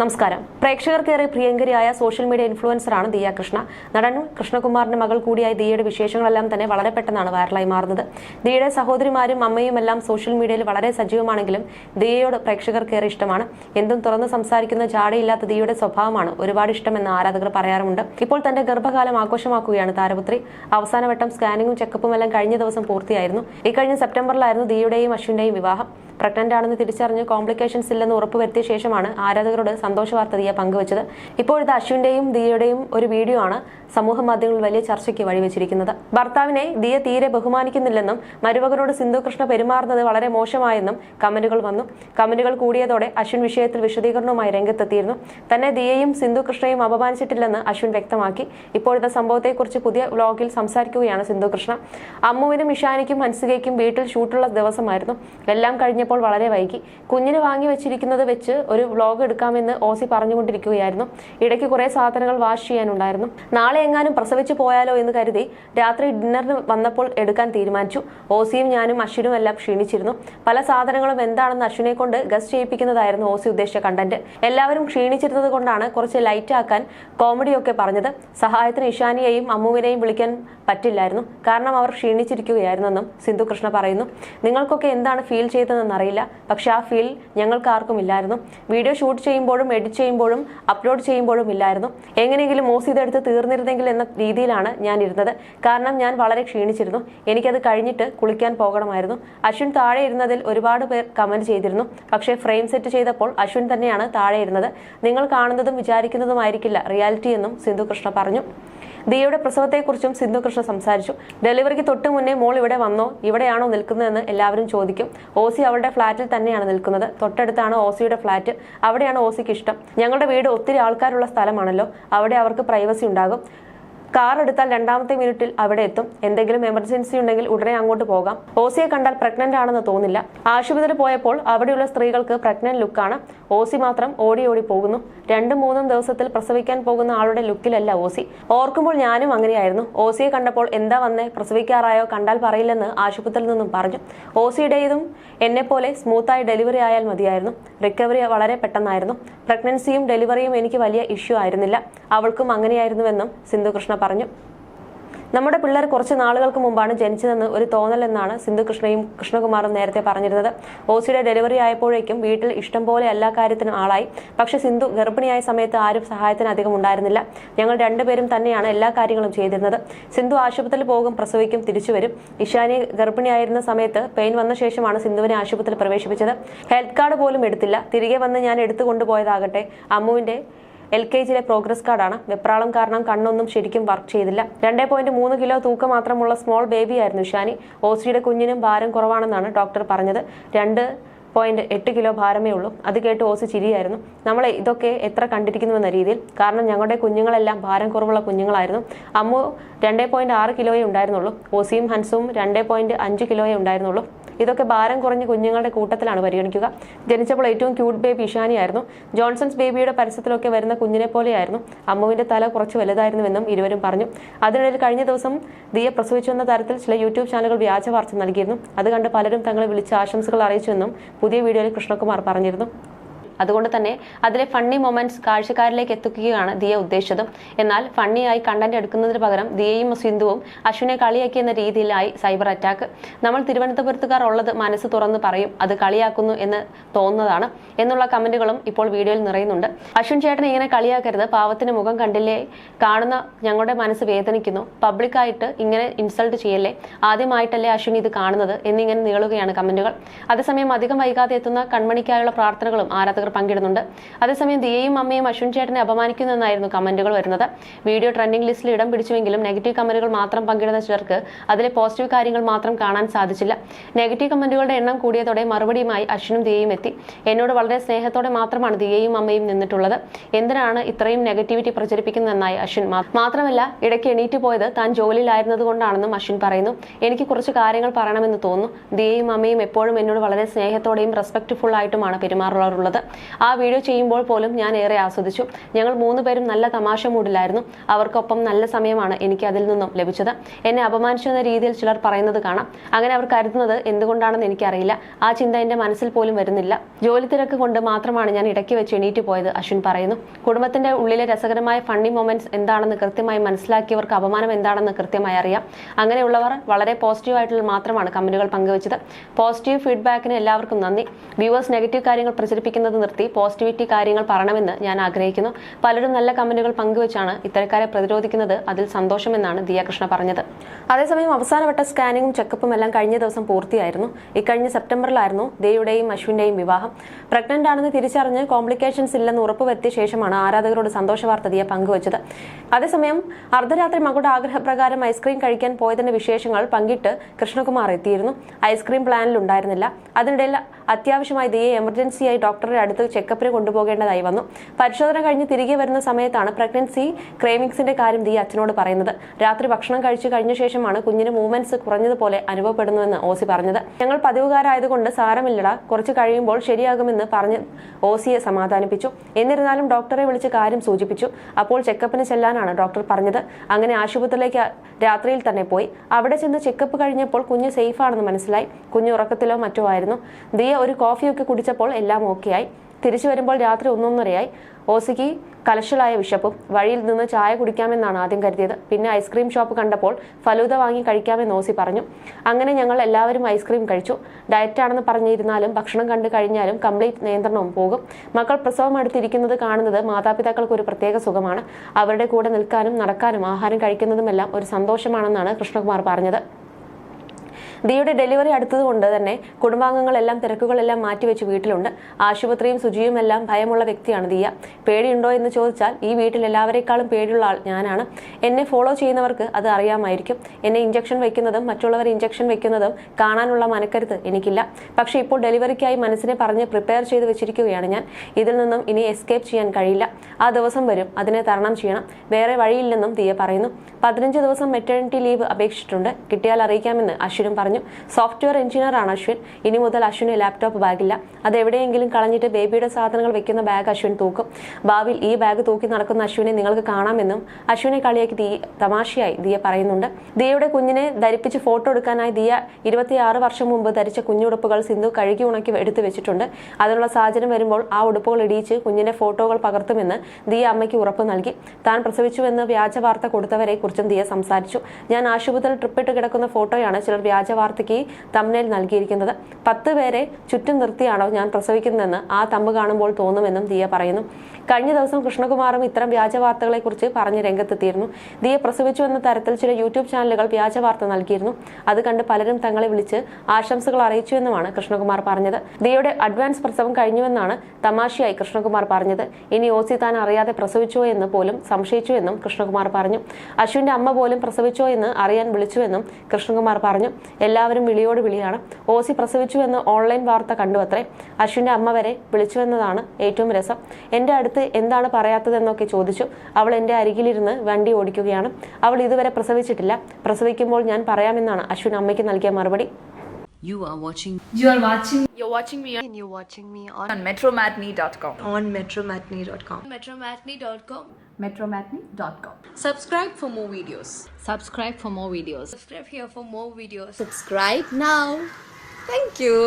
നമസ്കാരം. പ്രേക്ഷകർക്കേറെ പ്രിയങ്കരിയായ സോഷ്യൽ മീഡിയ ഇൻഫ്ലുവൻസറാണ് ദിയ കൃഷ്ണ. നടൻ കൃഷ്ണകുമാറിന്റെ മകൾ കൂടിയായ ദിയയുടെ വിശേഷങ്ങളെല്ലാം തന്നെ വളരെ പെട്ടെന്നാണ് വൈറലായി മാറുന്നത്. ദിയയുടെ സഹോദരിമാരും അമ്മയും എല്ലാം സോഷ്യൽ മീഡിയയിൽ വളരെ സജീവമാണെങ്കിലും ദിയയോട് പ്രേക്ഷകർക്കേറെ ഇഷ്ടമാണ്. എന്തും തുറന്ന് സംസാരിക്കുന്ന ജാടയില്ലാത്ത ദിയയുടെ സ്വഭാവമാണ് ഒരുപാട് ഇഷ്ടമെന്ന് ആരാധകർ പറയാറുമുണ്ട്. ഇപ്പോൾ തന്റെ ഗർഭകാലം ആഘോഷമാക്കുകയാണ് താരപുത്രി. അവസാനവട്ടം സ്കാനിങ്ങും ചെക്കപ്പും എല്ലാം കഴിഞ്ഞ ദിവസം പൂർത്തിയായിരുന്നു. ഇക്കഴിഞ്ഞ സെപ്റ്റംബറിലായിരുന്നു ദിയയുടെയും അശ്വിന്റെയും വിവാഹം. പ്രഗ്നന്റ് ആണെന്ന് തിരിച്ചറിഞ്ഞ് കോംപ്ലിക്കേഷൻസ് ഇല്ലെന്ന് ഉറപ്പുവരുത്തിയ ശേഷമാണ് ആരാധകരോട് സന്തോഷ വാർത്ത ദിയ പങ്കുവച്ചത്. ഇപ്പോഴത്തെ അശ്വിന്റെയും ദിയയുടെയും ഒരു വീഡിയോ ആണ്. സമൂഹ മാധ്യമങ്ങളിൽ വലിയ ചർച്ചയ്ക്ക് വഴിവെച്ചിരിക്കുന്നത്. ഭർത്താവിനെ ദിയ തീരെ ബഹുമാനിക്കുന്നില്ലെന്നും മരുമകനോട് സിന്ധു കൃഷ്ണ പെരുമാറുന്നത് വളരെ മോശമായെന്നും കമന്റുകൾ വന്നു. കമന്റുകൾ കൂടിയതോടെ അശ്വിൻ വിഷയത്തിൽ വിശദീകരണവുമായി രംഗത്തെത്തിയിരുന്നു. തന്നെ ദിയയും സിന്ധു കൃഷ്ണയും അപമാനിച്ചിട്ടില്ലെന്ന് അശ്വിൻ വ്യക്തമാക്കി. ഇപ്പോഴത്തെ സംഭവത്തെക്കുറിച്ച് പുതിയ വ്ലോഗിൽ സംസാരിക്കുകയാണ് സിന്ധു കൃഷ്ണ. അമ്മുവിനും ഇഷാനിക്കും ഹൻസികയ്ക്കും വീട്ടിൽ ഷൂട്ടുള്ള ദിവസമായിരുന്നു. എല്ലാം കഴിഞ്ഞപ്പോൾ വളരെ വൈകി. കുഞ്ഞിന് വാങ്ങി വെച്ചിരിക്കുന്നത് വെച്ച് ഒരു വ്ലോഗ് എടുക്കാമെന്ന് ഓസി പറഞ്ഞുകൊണ്ടിരിക്കുകയായിരുന്നു. ഇടയ്ക്ക് കുറെ സാധനങ്ങൾ വാഷ് ചെയ്യാനുണ്ടായിരുന്നു. നാളെ എങ്ങാനും പ്രസവിച്ചു പോയാലോ എന്ന് കരുതി രാത്രി ഡിന്നറിന് വന്നപ്പോൾ എടുക്കാൻ തീരുമാനിച്ചു. ഓസിയും ഞാനും അശ്വിനും എല്ലാം ക്ഷീണിച്ചിരുന്നു. പല സാധനങ്ങളും എന്താണെന്ന് അശ്വിനെ കൊണ്ട് ഗസ്റ്റ് ചെയ്യിപ്പിക്കുന്നതായിരുന്നു ഓസി ഉദ്ദേശിച്ച കണ്ടന്റ്. എല്ലാവരും ക്ഷീണിച്ചിരുന്നത് കൊണ്ടാണ് കുറച്ച് ലൈറ്റ് ആക്കാൻ കോമഡിയൊക്കെ പറഞ്ഞത്. സഹായത്തിന് ഇഷാനിയെയും അമ്മുവിനെയും വിളിക്കാൻ പറ്റില്ലായിരുന്നു. കാരണം അവർ ക്ഷീണിച്ചിരിക്കുകയായിരുന്നെന്നും സിന്ധു കൃഷ്ണ പറയുന്നു. നിങ്ങൾക്കൊക്കെ എന്താണ് ഫീൽ ചെയ്തതെന്ന് അറിയില്ല. പക്ഷെ ആ ഫീൽ ഞങ്ങൾക്ക് ആർക്കും ഇല്ലായിരുന്നു. വീഡിയോ ഷൂട്ട് ചെയ്യുമ്പോഴും എഡിറ്റ് ചെയ്യുമ്പോഴും അപ്ലോഡ് ചെയ്യുമ്പോഴും ഇല്ലായിരുന്നു. എങ്ങനെയെങ്കിലും മോസ് ഇതെടുത്ത് തീർന്നിരുന്നെങ്കിൽ എന്ന രീതിയിലാണ് ഞാൻ ഇരുന്നത്. കാരണം ഞാൻ വളരെ ക്ഷീണിച്ചിരുന്നു. എനിക്കത് കഴിഞ്ഞിട്ട് കുളിക്കാൻ പോകണമായിരുന്നു. അശ്വിൻ താഴെ ഇരുന്നതിൽ ഒരുപാട് പേർ കമന്റ് ചെയ്തിരുന്നു. പക്ഷേ ഫ്രെയിം സെറ്റ് ചെയ്തപ്പോൾ അശ്വിൻ തന്നെയാണ് താഴെ ഇരുന്നത്. നിങ്ങൾ കാണുന്നതും വിചാരിക്കുന്നതുമായിരിക്കില്ല. റിയാലിറ്റി എന്നും സിന്ധു കൃഷ്ണ പറഞ്ഞു. ദിയയുടെ പ്രസവത്തെക്കുറിച്ചും സിന്ധു കൃഷ്ണ സംസാരിച്ചു. ഡെലിവറിക്ക് തൊട്ട് മുന്നേ മോൾ ഇവിടെ വന്നോ? ഇവിടെയാണോ നിൽക്കുന്നതെന്ന് എല്ലാവരും ചോദിക്കും. ഓസി അവളുടെ ഫ്ളാറ്റിൽ തന്നെയാണ് നിൽക്കുന്നത്. തൊട്ടടുത്താണ് ഓസിയുടെ ഫ്ളാറ്റ് അവിടെയാണ് ഓസിക്ക് ഇഷ്ടം. ഞങ്ങളുടെ വീട് ഒത്തിരി ആൾക്കാരുള്ള സ്ഥലമാണല്ലോ. അവിടെ അവർക്ക് പ്രൈവസി ഉണ്ടാകും. കാർ എടുത്താൽ രണ്ടാമത്തെ മിനിറ്റിൽ അവിടെ എത്തും. എന്തെങ്കിലും എമർജൻസി ഉണ്ടെങ്കിൽ ഉടനെ അങ്ങോട്ട് പോകാം. ഓസിയെ കണ്ടാൽ പ്രഗ്നന്റ് ആണെന്ന് തോന്നില്ല. ആശുപത്രി പോയപ്പോൾ അവിടെയുള്ള സ്ത്രീകൾക്ക് പ്രഗ്നന്റ് ലുക്കാണ് ഓസി മാത്രം ഓടി ഓടി പോകുന്നു. രണ്ടും മൂന്നും ദിവസത്തിൽ പ്രസവിക്കാൻ പോകുന്ന ആളുടെ ലുക്കിലല്ല ഓസി. ഓർക്കുമ്പോൾ ഞാനും അങ്ങനെയായിരുന്നു. ഓസിയെ കണ്ടപ്പോൾ എന്താ വന്നേ? പ്രസവിക്കാറായോ? കണ്ടാൽ പറയില്ലെന്ന് ആശുപത്രിയിൽ നിന്നും പറഞ്ഞു. ഓസിയുടേതും എന്നെപ്പോലെ സ്മൂത്തായി ഡെലിവറി ആയാൽ മതിയായിരുന്നു. റിക്കവറി വളരെ പെട്ടെന്നായിരുന്നു. പ്രഗ്നൻസിയും ഡെലിവറിയും എനിക്ക് വലിയ ഇഷ്യൂ ആയിരുന്നില്ല. അവൾക്കും അങ്ങനെയായിരുന്നുവെന്നും സിന്ധു കൃഷ്ണ പറഞ്ഞു. നമ്മുടെ പിള്ളേർ കുറച്ച് നാളുകൾക്ക് മുമ്പാണ് ജനിച്ചതെന്ന് ഒരു തോന്നലെന്നാണ് സിന്ധു കൃഷ്ണയും കൃഷ്ണകുമാറും നേരത്തെ പറഞ്ഞിരുന്നത്. ഓസിയുടെ ഡെലിവറി ആയപ്പോഴേക്കും വീട്ടിൽ ഇഷ്ടം പോലെ എല്ലാ കാര്യത്തിനും ആളായി. പക്ഷെ സിന്ധു ഗർഭിണിയായ സമയത്ത് ആരും സഹായത്തിന് അധികം ഉണ്ടായിരുന്നില്ല. ഞങ്ങൾ രണ്ടുപേരും തന്നെയാണ് എല്ലാ കാര്യങ്ങളും ചെയ്തിരുന്നത്. സിന്ധു ആശുപത്രിയിൽ പോകും പ്രസവിക്കും തിരിച്ചു വരും. ഇഷാനി ഗർഭിണിയായിരുന്ന സമയത്ത് പെയിൻ വന്ന ശേഷമാണ് സിന്ധുവിനെ ആശുപത്രിയിൽ പ്രവേശിപ്പിച്ചത്. ഹെൽത്ത് കാർഡ് പോലും എടുത്തില്ല. തിരികെ വന്ന് ഞാൻ എടുത്തു കൊണ്ടുപോയതാകട്ടെ അമ്മുവിന്റെ എൽ കെ ജിയിലെ പ്രോഗ്രസ് കാർഡാണ്. വെപ്രാളം കാരണം കണ്ണൊന്നും ശരിക്കും വർക്ക് ചെയ്തില്ല. രണ്ടേ പോയിന്റ് മൂന്ന് കിലോ തൂക്കം മാത്രമുള്ള സ്മോൾ ബേബി ആയിരുന്നു ഷാനി. ഓസിയുടെ കുഞ്ഞിനും ഭാരം കുറവാണെന്നാണ് ഡോക്ടർ പറഞ്ഞത്. രണ്ട് പോയിന്റ് എട്ട് കിലോ ഭാരമേ ഉള്ളൂ. അത് കേട്ട് ഓസി ചിരിയായിരുന്നു. നമ്മളെ ഇതൊക്കെ എത്ര കണ്ടിരിക്കുന്നുവെന്ന രീതിയിൽ. കാരണം ഞങ്ങളുടെ കുഞ്ഞുങ്ങളെല്ലാം ഭാരം കുറവുള്ള കുഞ്ഞുങ്ങളായിരുന്നു. അമ്മു രണ്ടേ പോയിന്റ് ആറ് കിലോയേ ഉണ്ടായിരുന്നുള്ളൂ. ഓസിയും ഹൻസും രണ്ടേ പോയിന്റ് അഞ്ച് കിലോയേ ഉണ്ടായിരുന്നുള്ളൂ. ഇതൊക്കെ ഭാരം കുറഞ്ഞ കുഞ്ഞുങ്ങളുടെ കൂട്ടത്തിലാണ് പരിഗണിക്കുക. ജനിച്ചപ്പോൾ ഏറ്റവും ക്യൂട്ട് ബേബി ഇഷാനിയായിരുന്നു. ജോൺസൺസ് ബേബിയുടെ പരസ്യത്തിലൊക്കെ വരുന്ന കുഞ്ഞിനെ പോലെയായിരുന്നു. അമ്മുവിന്റെ തല കുറച്ച് വലുതായിരുന്നുവെന്നും ഇരുവരും പറഞ്ഞു. അതിനിടയിൽ കഴിഞ്ഞ ദിവസം ദിയ പ്രസവിച്ചെന്ന തരത്തിൽ ചില യൂട്യൂബ് ചാനലുകൾ വ്യാജ വാർത്ത നൽകിയിരുന്നു. അത് കണ്ട് പലരും തങ്ങളെ വിളിച്ച് ആശംസകൾ അറിയിച്ചുവെന്നും പുതിയ വീഡിയോയിൽ കൃഷ്ണകുമാർ പറഞ്ഞിരുന്നു. അതുകൊണ്ട് തന്നെ അതിലെ ഫണ്ണി മൊമെന്റ്സ് കാഴ്ചക്കാരിലേക്ക് എത്തിക്കുകയാണ് ദിയ ഉദ്ദേശിച്ചതും. എന്നാൽ ഫണ്ണിയായി കണ്ടന്റ് എടുക്കുന്നതിന് പകരം ദിയയും സിന്ധുവും അശ്വിനെ കളിയാക്കിയെന്ന രീതിയിലായി സൈബർ അറ്റാക്ക് നമ്മൾ തിരുവനന്തപുരത്തുകാർ ഉള്ളത് മനസ്സ് തുറന്ന് പറയും അത് കളിയാക്കുന്നു എന്ന് തോന്നുന്നതാണ് എന്നുള്ള കമന്റുകളും ഇപ്പോൾ വീഡിയോയിൽ നിറയുന്നുണ്ട്. അശ്വിൻ ചേട്ടനെ ഇങ്ങനെ കളിയാക്കരുത് പാവത്തിന് മുഖം കണ്ടില്ലേ? കാണുന്ന ഞങ്ങളുടെ മനസ്സ് വേദനിക്കുന്നു. പബ്ലിക്കായിട്ട് ഇങ്ങനെ ഇൻസൾട്ട് ചെയ്യല്ലേ? ആദ്യമായിട്ടല്ലേ അശ്വിൻ ഇത് കാണുന്നത് എന്നിങ്ങനെ നീളുകയാണ് കമന്റുകൾ. അതേസമയം അധികം വൈകാതെ എത്തുന്ന കൺമണിക്കായുള്ള പ്രാർത്ഥനകളും ആരാധകർ പങ്കിടുന്നുണ്ട്. അതേസമയം ദിയയും അമ്മയും അശ്വിൻ ചേട്ടനെ അപമാനിക്കുന്നെന്നായിരുന്നു കമന്റുകൾ വരുന്നത്. വീഡിയോ ട്രെൻഡിംഗ് ലിസ്റ്റിൽ ഇടം പിടിച്ചുവെങ്കിലും നെഗറ്റീവ് കമന്റുകൾ മാത്രം പങ്കിടുന്ന ചിലർക്ക് അതിലെ പോസിറ്റീവ് കാര്യങ്ങൾ മാത്രം കാണാൻ സാധിച്ചില്ല. നെഗറ്റീവ് കമന്റുകളുടെ എണ്ണം കൂടിയതോടെ മറുപടിയുമായി അശ്വിനും ദിയയും എത്തി. എന്നോട് വളരെ സ്നേഹത്തോടെ മാത്രമാണ് ദിയയും അമ്മയും നിന്നിട്ടുള്ളത്. എന്തിനാണ് ഇത്രയും നെഗറ്റിവിറ്റി പ്രചരിപ്പിക്കുന്നതെന്നായി അശ്വിൻ മാത്രമല്ല ഇടയ്ക്ക് എണീറ്റ് പോയത് താൻ ജോലിയിലായിരുന്നതുകൊണ്ടാണെന്നും അശ്വിൻ പറയുന്നു. എനിക്ക് കുറച്ച് കാര്യങ്ങൾ പറയണമെന്ന് തോന്നുന്നു. ദിയയും അമ്മയും എപ്പോഴും എന്നോട് വളരെ സ്നേഹത്തോടെയും റെസ്പെക്ട്ഫുൾ ആയിട്ടുമാണ് പെരുമാറാറുള്ളത് ആ വീഡിയോ ചെയ്യുമ്പോൾ പോലും ഞാൻ ഏറെ ആസ്വദിച്ചു. ഞങ്ങൾ മൂന്ന് പേരും നല്ല തമാശ മൂടിലായിരുന്നു അവർക്കൊപ്പം നല്ല സമയമാണ് എനിക്ക് അതിൽ നിന്നും ലഭിച്ചത്. എന്നെ അപമാനിച്ചു എന്ന രീതിയിൽ ചിലർ പറയുന്നത് കാണാം. അങ്ങനെ അവർ കരുതുന്നത് എന്തുകൊണ്ടാണെന്ന് എനിക്കറിയില്ല. ആ ചിന്ത എന്റെ മനസ്സിൽ പോലും വരുന്നില്ല. ജോലി തിരക്ക് കൊണ്ട് മാത്രമാണ് ഞാൻ ഇടയ്ക്ക് വെച്ച് എണീറ്റ് പോയത് അശ്വിൻ പറയുന്നു. കുടുംബത്തിന്റെ ഉള്ളിലെ രസകരമായ ഫണ്ണി മൊമെന്റ്സ് എന്താണെന്ന് കൃത്യമായി മനസ്സിലാക്കിയവർക്ക് അപമാനം എന്താണെന്ന് കൃത്യമായി അറിയാം. അങ്ങനെയുള്ളവർ വളരെ പോസിറ്റീവ് ആയിട്ടുള്ള മാത്രമാണ് കമന്റുകൾ പങ്കുവച്ചത്. പോസിറ്റീവ് ഫീഡ്ബാക്കിന് എല്ലാവർക്കും നന്ദി. വ്യൂവേഴ്സ് നെഗറ്റീവ് കാര്യങ്ങൾ പ്രചരിപ്പിക്കുന്നത് നിർത്തി പോസിറ്റിവിറ്റി കാര്യങ്ങൾ പറയണമെന്ന് ഞാൻ ആഗ്രഹിക്കുന്നു. പലരും നല്ല കമന്റുകൾ പങ്കുവച്ചാണ് ഇത്തരക്കാരെ പ്രതിരോധിക്കുന്നത്. അതിൽ സന്തോഷമെന്നാണ് ദിയാകൃഷ്ണ പറഞ്ഞത്. അതേസമയം അവസാനവട്ട സ്കാനിങ്ങും ചെക്കപ്പും എല്ലാം കഴിഞ്ഞ ദിവസം പൂർത്തിയായിരുന്നു. ഇക്കഴിഞ്ഞ സെപ്റ്റംബറിലായിരുന്നു ദേയുടെയും അശ്വിന്റെയും വിവാഹം. പ്രഗ്നന്റ് ആണെന്ന് തിരിച്ചറിഞ്ഞ് കോംപ്ലിക്കേഷൻസ് ഇല്ലെന്ന് ഉറപ്പുവരുത്തിയ ശേഷമാണ് ആരാധകരോട് സന്തോഷ വാർത്ത ദിയ പങ്കുവച്ചത്. അതേസമയം അർദ്ധരാത്രി മകളുടെ ആഗ്രഹപ്രകാരം ഐസ്ക്രീം കഴിക്കാൻ പോയതിന്റെ വിശേഷങ്ങൾ പങ്കിട്ട് കൃഷ്ണകുമാർ എത്തിയിരുന്നു. ഐസ്ക്രീം പ്ലാനിൽ ഉണ്ടായിരുന്നില്ല. അതിനിടയിൽ അത്യാവശ്യമായി ദിയെ എമർജൻസിയായി ഡോക്ടറുടെ അടുത്ത് ചെക്കപ്പിന് കൊണ്ടുപോകേണ്ടതായി വന്നു. പരിശോധന കഴിഞ്ഞ് തിരികെ വരുന്ന സമയത്താണ് പ്രഗ്നൻസി ക്രേമിങ്സിന്റെ കാര്യം ദിയ അച്ഛനോട് പറയുന്നത്. രാത്രി ഭക്ഷണം കഴിച്ചു കഴിഞ്ഞ ശേഷമാണ് കുഞ്ഞിന് മൂവ്മെന്റ്സ് കുറഞ്ഞതുപോലെ അനുഭവപ്പെടുന്നുവെന്ന് ഓസി പറഞ്ഞത്. ഞങ്ങൾ പതിവുകാരായതുകൊണ്ട് സാരമില്ലട കുറച്ച് കഴിയുമ്പോൾ ശരിയാകുമെന്ന് പറഞ്ഞ് ഓസിയെ സമാധാനിപ്പിച്ചു. എന്നിരുന്നാലും ഡോക്ടറെ വിളിച്ച് കാര്യം സൂചിപ്പിച്ചു. അപ്പോൾ ചെക്കപ്പിന് ചെല്ലാനാണ് ഡോക്ടർ പറഞ്ഞത്. അങ്ങനെ ആശുപത്രിയിലേക്ക് രാത്രിയിൽ തന്നെ പോയി. അവിടെ ചെന്ന് ചെക്കപ്പ് കഴിഞ്ഞപ്പോൾ കുഞ്ഞ് സേഫ് ആണെന്ന് മനസ്സിലായി. കുഞ്ഞ് ഉറക്കത്തിലോ മറ്റോ ആയിരുന്നു. ദിയ ഒരു കോഫിയൊക്കെ കുടിച്ചപ്പോൾ എല്ലാം ഓക്കെയായി. തിരിച്ചു വരുമ്പോൾ രാത്രി ഒന്നൊന്നരയായി. ഓസിക്ക് കലശലായ വിശപ്പും വഴിയിൽ നിന്ന് ചായ കുടിക്കാമെന്നാണ് ആദ്യം കരുതിയത്. പിന്നെ ഐസ്ക്രീം ഷോപ്പ് കണ്ടപ്പോൾ ഫലൂദ വാങ്ങി കഴിക്കാമെന്ന് ഓസി പറഞ്ഞു. അങ്ങനെ ഞങ്ങൾ എല്ലാവരും ഐസ്ക്രീം കഴിച്ചു. ഡയറ്റാണെന്ന് പറഞ്ഞിരുന്നാലും ഭക്ഷണം കണ്ടു കഴിഞ്ഞാലും കംപ്ലീറ്റ് നിയന്ത്രണവും പോകും. മക്കൾ പ്രസവം അടുത്തിരിക്കുന്നത് കാണുന്നത് മാതാപിതാക്കൾക്ക് ഒരു പ്രത്യേക സുഖമാണ്. അവരുടെ കൂടെ നിൽക്കാനും നടക്കാനും ആഹാരം കഴിക്കുന്നതുമെല്ലാം ഒരു സന്തോഷമാണെന്നാണ് കൃഷ്ണകുമാർ പറഞ്ഞത്. ദിയുടെ ഡെലിവറി അടുത്തതുകൊണ്ട് തന്നെ കുടുംബാംഗങ്ങളെല്ലാം തിരക്കുകളെല്ലാം മാറ്റിവെച്ച് വീട്ടിലുണ്ട്. ആശുപത്രിയും ശുചിയും എല്ലാം ഭയമുള്ള വ്യക്തിയാണ് ദിയ. പേടിയുണ്ടോ എന്ന് ചോദിച്ചാൽ ഈ വീട്ടിൽ എല്ലാവരെക്കാളും പേടിയുള്ള ആൾ ഞാനാണ്. എന്നെ ഫോളോ ചെയ്യുന്നവർക്ക് അത് അറിയാമായിരിക്കും. എന്നെ ഇഞ്ചക്ഷൻ വെക്കുന്നതും മറ്റുള്ളവർ ഇഞ്ചക്ഷൻ വെക്കുന്നതും കാണാനുള്ള മനക്കരുത്ത് എനിക്കില്ല. പക്ഷേ ഇപ്പോൾ ഡെലിവറിക്കായി മനസ്സിനെ പറഞ്ഞ് പ്രിപ്പയർ ചെയ്ത് വെച്ചിരിക്കുകയാണ് ഞാൻ. ഇതിൽ നിന്നും ഇനി എസ്കേപ്പ് ചെയ്യാൻ കഴിയില്ല. ആ ദിവസം വരും. അതിനെ തരണം ചെയ്യണം. വേറെ വഴിയില്ലെന്നും ദിയ പറയുന്നു. പതിനഞ്ച് ദിവസം മെറ്റേണിറ്റി ലീവ് അപേക്ഷിച്ചിട്ടുണ്ട്. കിട്ടിയാൽ അറിയിക്കാമെന്ന് അശ്വിനും പറഞ്ഞു. സോഫ്റ്റ്വെയർ എഞ്ചിനീയറാണ് അശ്വിൻ. ഇനി മുതൽ അശ്വിന് ലാപ്ടോപ്പ് ബാഗില്ല അത് എവിടെയെങ്കിലും കളഞ്ഞിട്ട് ബേബിയുടെ സാധനങ്ങൾ വെക്കുന്ന ബാഗ് അശ്വിൻ തൂക്കും. ഭാവിയിൽ ഈ ബാഗ് തൂക്കി നടക്കുന്ന അശ്വിനെ നിങ്ങൾക്ക് കാണാമെന്നും അശ്വിനെ കളിയാക്കി ദീ തമാശയായി ദിയ പറയുന്നുണ്ട്. ദിയയുടെ കുഞ്ഞിനെ ധരിപ്പിച്ച് ഫോട്ടോ എടുക്കാനായി ദിയ ഇരുപത്തിയാറ് വർഷം മുമ്പ് ധരിച്ച കുഞ്ഞുടുപ്പുകൾ സിന്ധു കഴുകി ഉണക്കി എടുത്തു വെച്ചിട്ടുണ്ട്. അതിനുള്ള സാഹചര്യം വരുമ്പോൾ ആ ഉടുപ്പുകൾ ഇടിയിച്ച് കുഞ്ഞിന്റെ ഫോട്ടോകൾ പകർത്തുമെന്ന് ദിയ അമ്മയ്ക്ക് ഉറപ്പ് നൽകി. താൻ പ്രസവിച്ചുവെന്ന് വ്യാജ വാർത്ത കൊടുത്തവരെ കുറിച്ചും ദിയ സംസാരിച്ചു. ഞാൻ ആശുപത്രിയിൽ ട്രിപ്പിട്ട് കിടക്കുന്ന ഫോട്ടോയാണ് ചിലർ വ്യാജ വാർത്തയ്ക്ക് തമ്മിൽ നൽകിയിരിക്കുന്നത്. പത്ത് പേരെ ചുറ്റും നിർത്തിയാണോ ഞാൻ പ്രസവിക്കുന്നതെന്ന് ആ തമ്പ് കാണുമ്പോൾ തോന്നുമെന്നും ദിയ പറയുന്നു. കഴിഞ്ഞ ദിവസം കൃഷ്ണകുമാറും ഇത്തരം വ്യാജ വാർത്തകളെക്കുറിച്ച് പറഞ്ഞ് രംഗത്തെത്തിയിരുന്നു. ദിയെ പ്രസവിച്ചു എന്ന തരത്തിൽ ചില യൂട്യൂബ് ചാനലുകൾ വ്യാജ വാർത്ത നൽകിയിരുന്നു. അത് കണ്ട് പലരും തങ്ങളെ വിളിച്ച് ആശംസകൾ അറിയിച്ചു എന്നുമാണ് കൃഷ്ണകുമാർ പറഞ്ഞത്. ദിയയുടെ അഡ്വാൻസ് പ്രസവം കഴിഞ്ഞുവെന്നാണ് തമാശയായി കൃഷ്ണകുമാർ പറഞ്ഞത്. ഇനി ഓസി താൻ അറിയാതെ പ്രസവിച്ചോ എന്ന് പോലും സംശയിച്ചു എന്നും കൃഷ്ണകുമാർ പറഞ്ഞു. അശ്വിന്റെ അമ്മ പോലും പ്രസവിച്ചോ എന്ന് അറിയാൻ വിളിച്ചുവെന്നും കൃഷ്ണകുമാർ പറഞ്ഞു. എല്ലാവരും വിളിയോട് വിളിയാണ്. ഓസി പ്രസവിച്ചു എന്ന് ഓൺലൈൻ വാർത്ത കണ്ടു അത്രേ അശ്വിന്റെ അമ്മ വരെ വിളിച്ചുവെന്നതാണ് ഏറ്റവും രസം. എന്റെ അടുത്ത് എന്താണ് പറയാത്തതെന്നൊക്കെ ചോദിച്ചു അവൾ എന്റെ അരികിലിരുന്ന് വണ്ടി ഓടിക്കുകയാണ് അവൾ ഇതുവരെ പ്രസവിച്ചിട്ടില്ല പ്രസവിക്കുമ്പോൾ ഞാൻ പറയാമെന്നാണ് അശ്വിൻ അമ്മയ്ക്ക് നൽകിയ മറുപടി You are watching You are watching You're watching me and you're watching me on, on metromatney.com. on metromatney.com. metromatney.com. Metromatney.com. Subscribe for more videos. subscribe for more videos Subscribe here for more videos. Subscribe now. Thank you.